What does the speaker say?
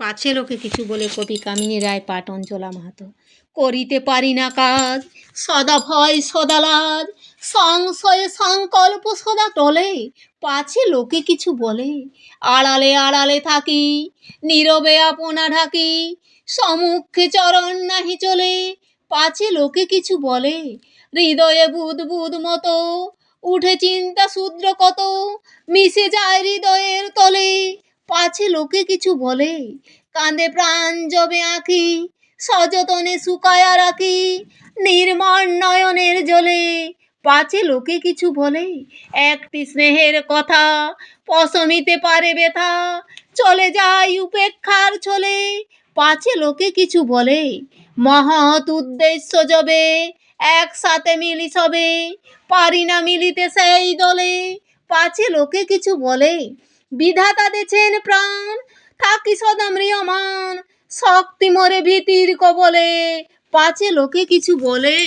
পাছে লোকে কিছু বলে কবি কামিনী রায় পাট অঞ্চলা মাহাতো। করিতে পারি না কাজ, সদা ভয়, সদা লাজ, সংশয়ে সংকল্প সদা টলে, পাছে লোকে কিছু বলে, আড়ালে আড়ালে থাকি, নীরবে আপনা ঢাকি সমুখে চরণ নাহি চলে, পাছে লোকে কিছু বলে, হৃদয়ে বুদ বুদ মতো, উঠে চিন্তা শূদ্র কত, মিশে যায় হৃদয়ের তলে। পাছে লোকে কিছু বলে। কাঁদে প্রাণ জবে আঁকি, সযতনে শুকায়া রাখি, নির্মল নয়নের জলে। পাছে লোকে কিছু বলে, একটি স্নেহের কথা, পশমিতে পারে ব্যথা, চলে যায় উপেক্ষার ছলে। পাছে লোকে কিছু বলে, মহৎ উদ্দেশ্য যবে একসাথে মিলি সবে, পারি না মিলিতে সেই দলে। পাছে লোকে কিছু বলে বিধাতা দেছেন প্রাণ থাকি সদা ম্রিয়মান। শক্তি মরে ভীতির কবলে পাছে লোকে কিছু বলে।